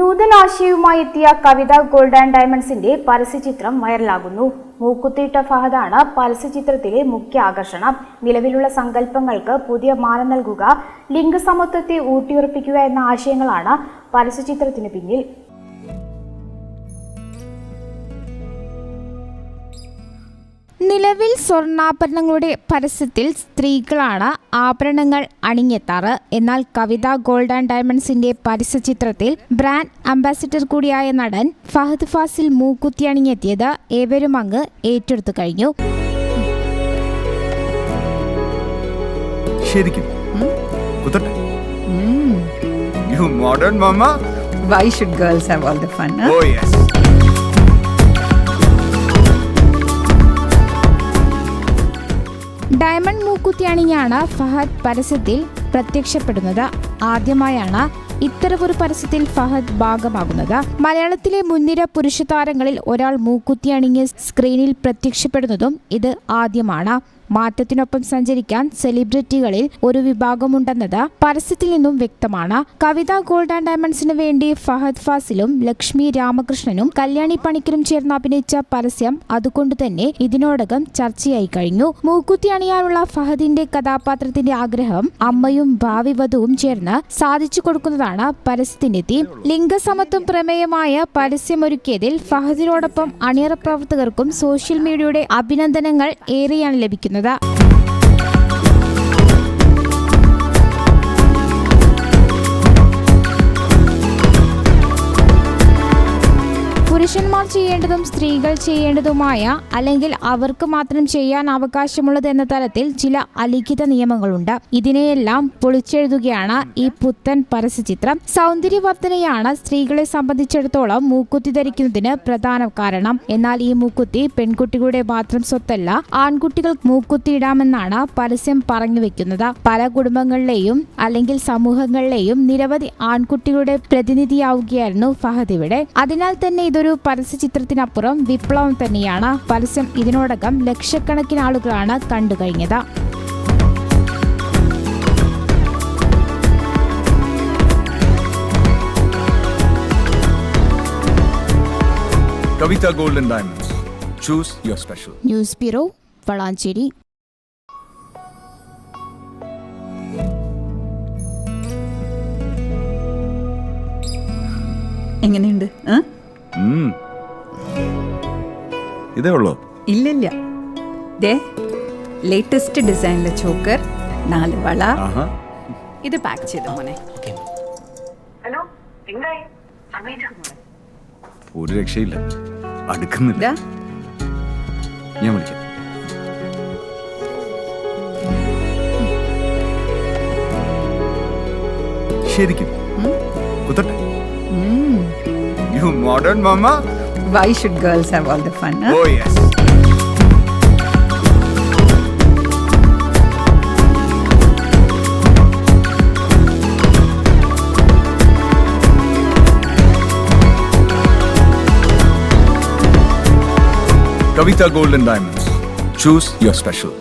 നൂതനാശയവുമായി എത്തിയ കവിത gold and ഡയമണ്ട്സിന്റെ പരസ്യചിത്രം വൈറലാകുന്നു. മൂക്കുത്തിയിട്ട ഫഹദാണ് പരസ്യചിത്രത്തിലെ മുഖ്യ ആകർഷണം. നിലവിലുള്ള സങ്കല്പങ്ങൾക്ക് പുതിയ മാനം നൽകുക ലിംഗസമത്വത്തെ ഊട്ടിയുറപ്പിക്കുക എന്ന ആശയങ്ങളാണ് പരസ്യചിത്രത്തിന് പിന്നിൽ. നിലവിൽ സ്വർണാഭരണങ്ങളുടെ പരസ്യത്തിൽ സ്ത്രീകളാണ് ആഭരണങ്ങൾ അണിഞ്ഞെത്താറ്. എന്നാൽ കവിത ഗോൾഡ് ആൻഡ് ഡയമണ്ട്സിന്റെ പരസ്യ ചിത്രത്തിൽ ബ്രാൻഡ് അംബാസിഡർ കൂടിയായ നടൻ ഫഹദ് ഫാസിൽ മൂക്കുത്തി അണിഞ്ഞെത്തിയത് ഏവരും അങ്ങ് ഏറ്റെടുത്തു കഴിഞ്ഞു. ശരിക്കും? കുത്തട്ടെ. You modern mamma Why should girls have all the fun? Huh? Oh yes diamond Fahadh പരസ്യത്തിൽ പ്രത്യക്ഷപ്പെടുന്നത്. ആദ്യമായാണ് ഇത്തരമൊരു പരസ്യത്തിൽ ഫഹദ് ഭാഗമാകുന്നത്. മലയാളത്തിലെ മുൻനിര പുരുഷ താരങ്ങളിൽ ഒരാൾ മൂക്കുത്തി അണിഞ്ഞ് സ്ക്രീനിൽ പ്രത്യക്ഷപ്പെടുന്നതും ഇത് ആദ്യമാണ്. മാറ്റത്തിനൊപ്പം സഞ്ചരിക്കാൻ സെലിബ്രിറ്റികളിൽ ഒരു വിഭാഗമുണ്ടെന്നത് പരസ്യത്തിൽ നിന്നും വ്യക്തമാണ്. കവിത ഗോൾഡ് ആൻഡ് ഡയമണ്ട്സിന് വേണ്ടി ഫഹദ് ഫാസിലും ലക്ഷ്മി രാമകൃഷ്ണനും കല്യാണി പണിക്കരും ചേർന്ന് അഭിനയിച്ച പരസ്യം അതുകൊണ്ട് തന്നെ ഇതിനോടകം ചർച്ചയായി കഴിഞ്ഞു. മൂക്കുത്തി അണിയാനുള്ള ഫഹദിന്റെ കഥാപാത്രത്തിന്റെ ആഗ്രഹം അമ്മയും ഭാവി വധുവും ചേർന്ന് സാധിച്ചു കൊടുക്കുന്നതാണ് പരസ്യത്തിന്റെ തീം. ലിംഗസമത്വം പ്രമേയമായ പരസ്യമൊരുക്കിയതിൽ ഫഹദിനോടൊപ്പം അണിയറ പ്രവർത്തകർക്കും സോഷ്യൽ മീഡിയയുടെ അഭിനന്ദനങ്ങൾ ഏറെയാണ് ലഭിക്കുന്നത്. that. പുരുഷന്മാർ ചെയ്യേണ്ടതും സ്ത്രീകൾ ചെയ്യേണ്ടതുമായ അല്ലെങ്കിൽ അവർക്ക് മാത്രം ചെയ്യാൻ അവകാശമുള്ളത് എന്ന തരത്തിൽ ചില അലിഖിത നിയമങ്ങളുണ്ട്. ഇതിനെയെല്ലാം പൊളിച്ചെഴുതുകയാണ് ഈ പുത്തൻ പരസ്യചിത്രം സൗന്ദര്യവർദ്ധനയാണ് സ്ത്രീകളെ സംബന്ധിച്ചിടത്തോളം മൂക്കുത്തി ധരിക്കുന്നതിന് പ്രധാന കാരണം. എന്നാൽ ഈ മൂക്കുത്തി പെൺകുട്ടികളുടെ മാത്രം സ്വത്തല്ല ആൺകുട്ടികൾ മൂക്കുത്തിയിടാമെന്നാണ് പരസ്യം പറഞ്ഞു വെക്കുന്നത്. പല കുടുംബങ്ങളിലെയും അല്ലെങ്കിൽ സമൂഹങ്ങളിലെയും നിരവധി ആൺകുട്ടികളുടെ പ്രതിനിധിയാവുകയായിരുന്നു ഫഹദ് ഇവിടെ. അതിനാൽ തന്നെ ഇതൊരു പരസ്യചിത്രത്തിനപ്പുറം വിപ്ലവം തന്നെയാണ്. പരസ്യം ഇതിനോടകം ലക്ഷക്കണക്കിന് ആളുകളാണ് കണ്ടുകഴിഞ്ഞത്. Kavitha golden diamonds. Choose your special news bureau Valanchery. എങ്ങനെയുണ്ട്? ആ? ഇതേ ഉള്ളോ? ഇല്ലില്ല. ദേ ലേറ്റസ്റ്റ് ഡിസൈനിലെ ചോക്കർ നാല് വള. ആഹാ. ഇത് പാക്ക് ചെയ്ത മോനെ? ഹലോ എന്തായി? സമയം ഒരു രക്ഷയില്ല. അടുക്കുന്നില്ല. ഞാൻ വിളിക്കാം. ശരിക്കും. കുത്തട്ടെ. You modern, mama? Why should girls have all the fun? Huh? Oh, yes. Kavita Gold and Diamonds. Choose your special.